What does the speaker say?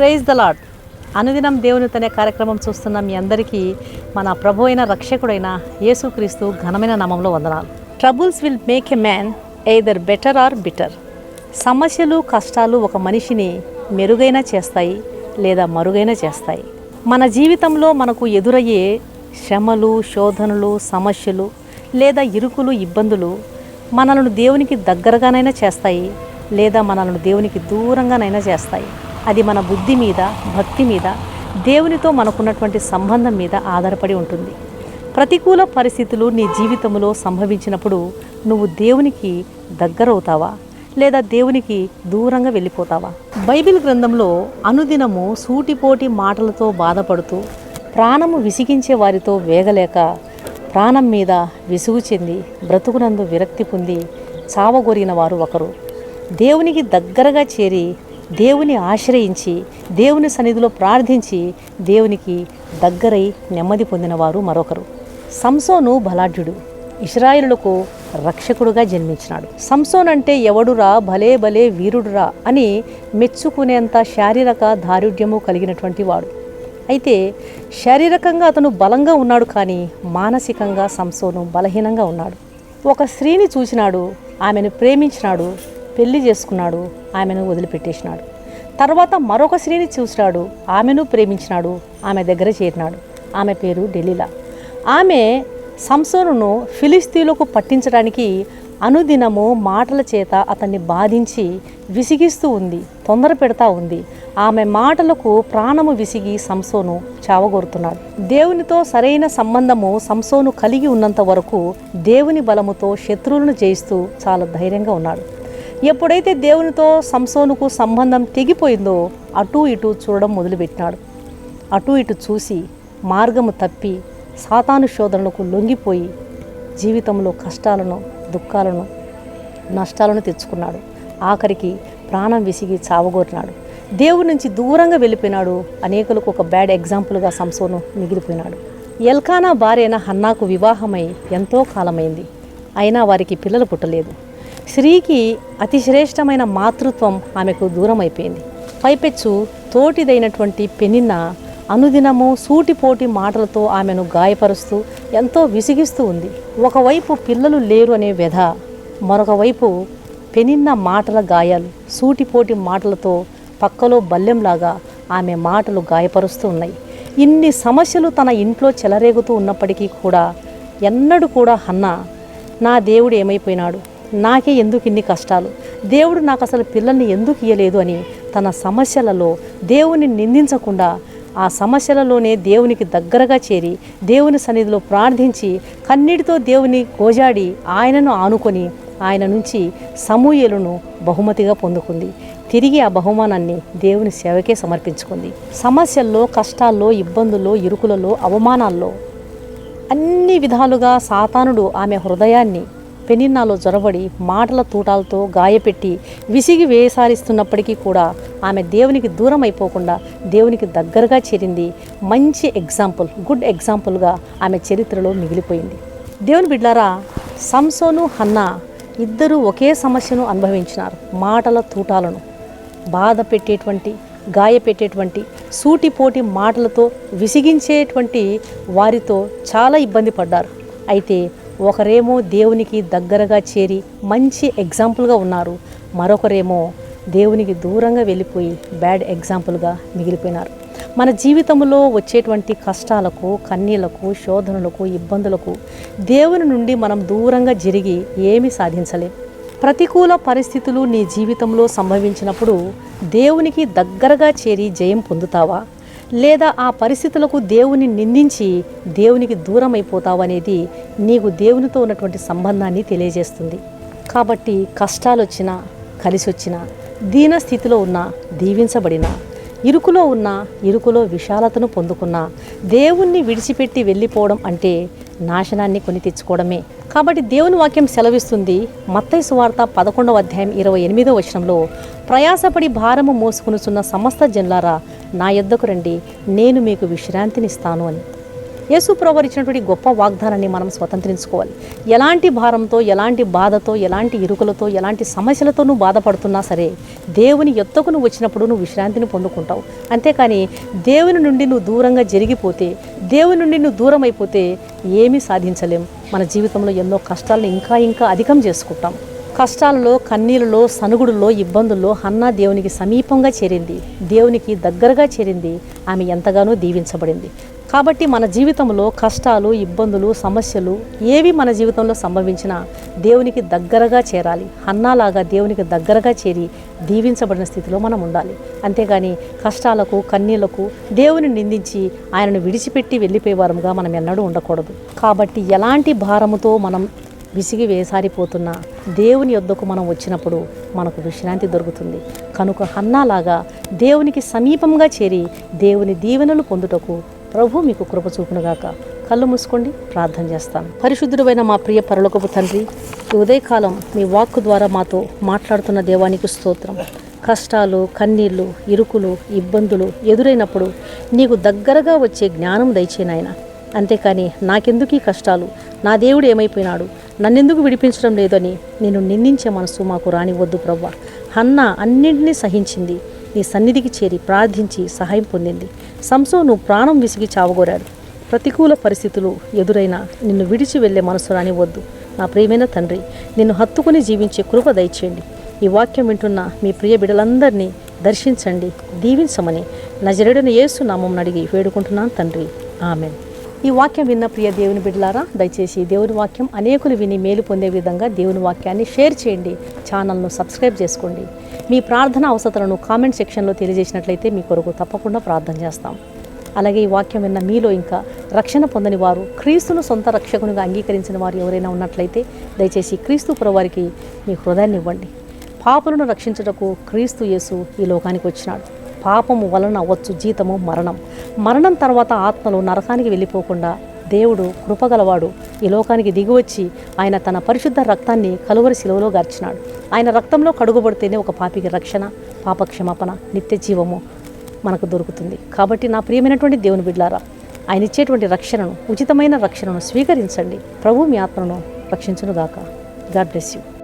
Praise the lord అనుదినం దేవుని తనే కార్యక్రమం చూస్తున్న మీ అందరికీ మన ప్రభు అయిన రక్షకుడైన యేసుక్రీస్తు ఘనమైన నామంలో వందనాలు. Troubles will make a man either better or bitter సమస్యలు కష్టాలు ఒక మనిషిని మెరుగైన చేస్తాయి లేదా మరుగైన చేస్తాయి. మన జీవితంలో మనకు ఎదురయ్యే శ్రమలు శోధనలు సమస్యలు లేదా ఇరుకులు ఇబ్బందులు మనలను దేవునికి దగ్గరగానైనా చేస్తాయి లేదా మనలను దేవునికి దూరంగానైనా చేస్తాయి. అది మన బుద్ధి మీద భక్తి మీద దేవునితో మనకున్నటువంటి సంబంధం మీద ఆధారపడి ఉంటుంది. ప్రతికూల పరిస్థితులు నీ జీవితంలో సంభవించినప్పుడు నువ్వు దేవునికి దగ్గరవుతావా? లేదా దేవునికి దూరంగా వెళ్ళిపోతావా? బైబిల్ గ్రంథంలో అనుదినము సూటిపోటి మాటలతో బాధపడుతూ ప్రాణము విసిగించే వారితో వేగలేక ప్రాణం మీద విసుగు చెంది బ్రతుకునందు విరక్తి పొంది చావగొరిగిన వారు ఒకరు. దేవునికి దగ్గరగా చేరి దేవుని ఆశ్రయించి దేవుని సన్నిధిలో ప్రార్థించి దేవునికి దగ్గరై నెమ్మది పొందినవారు మరొకరు. సంసోను బలాఢ్యుడు ఇస్రాయిలులకు రక్షకుడుగా జన్మించినాడు. సంసోన్ అంటే ఎవడురా భలే భలే వీరుడురా అని మెచ్చుకునేంత శారీరక దారుఢ్యము కలిగినటువంటి వాడు. అయితే శారీరకంగా అతను బలంగా ఉన్నాడు కానీ మానసికంగా సంసోను బలహీనంగా ఉన్నాడు. ఒక స్త్రీని చూసినాడు ఆమెను ప్రేమించినాడు పెళ్ళి చేసుకున్నాడు ఆమెను వదిలిపెట్టేసినాడు. తర్వాత మరొక స్త్రీని చూసినాడు ఆమెను ప్రేమించినాడు ఆమె దగ్గర చేరినాడు. ఆమె పేరు డెలీలా. ఆమె సంసోనును ఫిలిస్తీన్లకు పట్టించడానికి అనుదినము మాటల చేత అతన్ని బాధించి విసిగిస్తూ ఉంది తొందర పెడతా ఉంది. ఆమె మాటలకు ప్రాణము విసిగి సంసోను చావగొరుతున్నాడు దేవునితో సరైన సంబంధము సంసోను కలిగి ఉన్నంత వరకు దేవుని బలముతో శత్రువులను జయిస్తూ చాలా ధైర్యంగా ఉన్నాడు. ఎప్పుడైతే దేవునితో సంసోనుకు సంబంధం తెగిపోయిందో అటు ఇటు చూడడం మొదలుపెట్టినాడు. అటు ఇటు చూసి మార్గము తప్పి సాతాను శోధనలకు లొంగిపోయి జీవితంలో కష్టాలను దుఃఖాలను నష్టాలను తెచ్చుకున్నాడు. ఆఖరికి ప్రాణం విసిగి చావగోరినాడు దేవుడి నుంచి దూరంగా వెళ్ళిపోయినాడు. అనేకులకు ఒక బ్యాడ్ ఎగ్జాంపుల్గా సంసోను మిగిలిపోయినాడు. ఎల్కానా భార్య హన్నాకు వివాహమై ఎంతో కాలమైంది. అయినా వారికి పిల్లలు పుట్టలేదు. స్త్రీకి అతి శ్రేష్టమైన మాతృత్వం ఆమెకు దూరం అయిపోయింది పైపెచ్చు తోటిదైనటువంటి పెనిన్న అనుదినము సూటిపోటి మాటలతో ఆమెను గాయపరుస్తూ ఎంతో విసిగిస్తూ ఉంది. ఒకవైపు పిల్లలు లేరు అనే వ్యధ మరొకవైపు పెనిన్న మాటల గాయాలు సూటిపోటి మాటలతో పక్కలో బల్లెంలాగా ఆమె మాటలు గాయపరుస్తూ ఉన్నాయి. ఇన్ని సమస్యలు తన ఇంట్లో చెలరేగుతూ ఉన్నప్పటికీ కూడా ఎన్నడూ కూడా హన్న నా దేవుడు ఏమైపోయినాడు? నాకే ఎందుకు ఇన్ని కష్టాలు? దేవుడు నాకు అసలు పిల్లల్ని ఎందుకు ఇయ్యలేదు అని తన సమస్యలలో దేవుని నిందించకుండా ఆ సమస్యలలోనే దేవునికి దగ్గరగా చేరి దేవుని సన్నిధిలో ప్రార్థించి కన్నీటితో దేవుని గోజాడి ఆయనను ఆనుకొని ఆయన నుంచి సమూయలను బహుమతిగా పొందుకుంది. తిరిగి ఆ బహుమానాన్ని దేవుని సేవకే సమర్పించుకుంది. సమస్యల్లో కష్టాల్లో ఇబ్బందుల్లో ఇరుకులలో అవమానాల్లో అన్ని విధాలుగా సాతానుడు ఆమె హృదయాన్ని పెనిన్నాలో జొరబడి మాటల తూటాలతో గాయపెట్టి విసిగి వేసారిస్తున్నప్పటికీ కూడా ఆమె దేవునికి దూరం అయిపోకుండా దేవునికి దగ్గరగా చేరింది. మంచి ఎగ్జాంపుల్ గుడ్ ఎగ్జాంపుల్గా ఆమె చరిత్రలో మిగిలిపోయింది. దేవుని బిడ్లారా సంసోను హన్నా ఇద్దరూ ఒకే సమస్యను అనుభవించినారు. మాటల తూటాలను. బాధ పెట్టేటువంటి గాయపెట్టేటువంటి సూటిపోటి మాటలతో విసిగించేటువంటి వారితో చాలా ఇబ్బంది పడ్డారు. అయితే ఒకరేమో దేవునికి దగ్గరగా చేరి మంచి ఎగ్జాంపుల్గా ఉన్నారు. మరొకరేమో దేవునికి దూరంగా వెళ్ళిపోయి బ్యాడ్ ఎగ్జాంపుల్గా మిగిలిపోయినారు. మన జీవితంలో వచ్చేటువంటి కష్టాలకు కన్నీలకు శోధనలకు ఇబ్బందులకు దేవుని నుండి మనం దూరంగా జరిగి ఏమీ సాధించలేం. ప్రతికూల పరిస్థితులు నీ జీవితంలో సంభవించినప్పుడు దేవునికి దగ్గరగా చేరి జయం పొందుతావా? లేదా ఆ పరిస్థితులకు దేవుని నిందించి దేవునికి దూరం అయిపోతావు అనేది నీకు దేవునితో ఉన్నటువంటి సంబంధాన్ని తెలియజేస్తుంది. కాబట్టి కష్టాలు వచ్చినా కలిసి వచ్చినా దీన స్థితిలో ఉన్నా దీవించబడినా ఇరుకులో ఉన్న ఇరుకులో విశాలతను పొందుకున్న దేవుణ్ణి విడిచిపెట్టి వెళ్ళిపోవడం అంటే నాశనాన్ని కొని తెచ్చుకోవడమే. కాబట్టి దేవుని వాక్యం సెలవిస్తుంది. మత్తై సువార్త పదకొండవ అధ్యాయం ఇరవై ఎనిమిదో వచనంలో ప్రయాసపడి భారము మోసుకునుచున్న సమస్త జన్లారా నా యొద్దకు రండి నేను మీకు విశ్రాంతినిస్తాను అని. యేసు ప్రభు ఇచ్చినటువంటి గొప్ప వాగ్దానాన్ని మనం స్వతంత్రించుకోవాలి. ఎలాంటి భారంతో ఎలాంటి బాధతో ఎలాంటి ఇరుకులతో ఎలాంటి సమస్యలతో నువ్వు బాధపడుతున్నా సరే దేవుని ఎత్తుకు నువ్వు వచ్చినప్పుడు నువ్వు విశ్రాంతిని పొందుకుంటావు. అంతేకాని దేవుని నుండి నువ్వు దూరంగా జరిగిపోతే దేవుని నుండి నువ్వు దూరం అయిపోతే ఏమీ సాధించలేం. మన జీవితంలో ఎన్నో కష్టాలను ఇంకా ఇంకా అధికం చేసుకుంటాం. కష్టాలలో కన్నీళ్ళలో సనుగుడులో ఇబ్బందుల్లో హన్నా దేవునికి సమీపంగా చేరింది. దేవునికి దగ్గరగా చేరింది. ఆమె ఎంతగానో దీవించబడింది. కాబట్టి మన జీవితంలో కష్టాలు ఇబ్బందులు సమస్యలు ఏవి మన జీవితంలో సంభవించినా దేవునికి దగ్గరగా చేరాలి. హన్నాలాగా దేవునికి దగ్గరగా చేరి దీవించబడిన స్థితిలో మనం ఉండాలి. అంతేగాని కష్టాలకు కన్నీళ్ళకు దేవుని నిందించి ఆయనను విడిచిపెట్టి వెళ్ళిపోయేవారంగా మనం ఎన్నడూ ఉండకూడదు. కాబట్టి ఎలాంటి భారముతో మనం విసిగి వేసారిపోతున్న దేవుని యొద్దకు మనం వచ్చినప్పుడు మనకు విశ్రాంతి దొరుకుతుంది. కనుక హన్నాలాగా దేవునికి సమీపంగా చేరి దేవుని దీవెనలు పొందుటకు ప్రభు మీకు కృప చూపునుగాక కళ్ళు మూసుకోండి ప్రార్థన చేస్తాను పరిశుద్ధుడైన మా ప్రియ పరలోకపు తండ్రి ఈ ఉదయకాలం మీ వాక్కు ద్వారా మాతో మాట్లాడుతున్న దేవానికి స్తోత్రం. కష్టాలు కన్నీళ్ళు ఇరుకులు ఇబ్బందులు ఎదురైనప్పుడు నీకు దగ్గరగా వచ్చే జ్ఞానం దయచేనాయన అంతేకాని నాకెందుకు ఈ కష్టాలు? నా దేవుడు ఏమైపోయినాడు? నన్నెందుకు విడిపించడం లేదని నేను నిందించే మనసు మాకు రానివద్దు ప్రవ్వ. హన్న అన్నింటినీ సహించింది. నీ సన్నిధికి చేరి ప్రార్థించి సహాయం పొందింది. సంసోను ప్రాణం విసిగి చావగోరాడు. ప్రతికూల పరిస్థితులు ఎదురైనా నిన్ను విడిచి వెళ్ళే మనసు రానివద్దు నా ప్రియమైన తండ్రి నిన్ను హత్తుకుని జీవించే కృప దయచేయండి. ఈ వాక్యం వింటున్న మీ ప్రియ బిడలందరినీ దర్శించండి. దీవించమని నజరేడని యేసు నామం అడిగి వేడుకుంటున్నాను తండ్రి. ఆమెన్. ఈ వాక్యం విన్న ప్రియ దేవుని బిడ్డలారా దయచేసి దేవుని వాక్యం అనేకులు విని మేలు పొందే విధంగా దేవుని వాక్యాన్ని షేర్ చేయండి ఛానల్ను సబ్స్క్రైబ్ చేసుకోండి. మీ ప్రార్థన అవసరాలను కామెంట్ సెక్షన్లో తెలియజేసినట్లయితే మీ కొరకు తప్పకుండా ప్రార్థన చేస్తాం. అలాగే ఈ వాక్యం విన్న మీలో ఇంకా రక్షణ పొందని వారు క్రీస్తును సొంత రక్షకునిగా అంగీకరించిన వారు ఎవరైనా ఉన్నట్లయితే దయచేసి క్రీస్తు పురవారికి మీ హృదయాన్ని ఇవ్వండి. పాపులను రక్షించుటకు క్రీస్తు యేసు ఈ లోకానికి వచ్చినాడు. పాపము వలన వచ్చు జీతము మరణం. మరణం తర్వాత ఆత్మలు నరకానికి వెళ్ళిపోకుండా దేవుడు కృపగలవాడు. ఈ లోకానికి దిగివచ్చి ఆయన తన పరిశుద్ధ రక్తాన్ని కలువరి శిలువలో గార్చినాడు. ఆయన రక్తంలో కడుగుబడితేనే ఒక పాపికి రక్షణ పాపక్షమాపణ నిత్య జీవము మనకు దొరుకుతుంది. కాబట్టి నా ప్రియమైనటువంటి దేవుని బిడ్లారా ఆయన ఇచ్చేటువంటి రక్షణను ఉచితమైన రక్షణను స్వీకరించండి. ప్రభు మీ ఆత్మను రక్షించునుగాక. God bless you.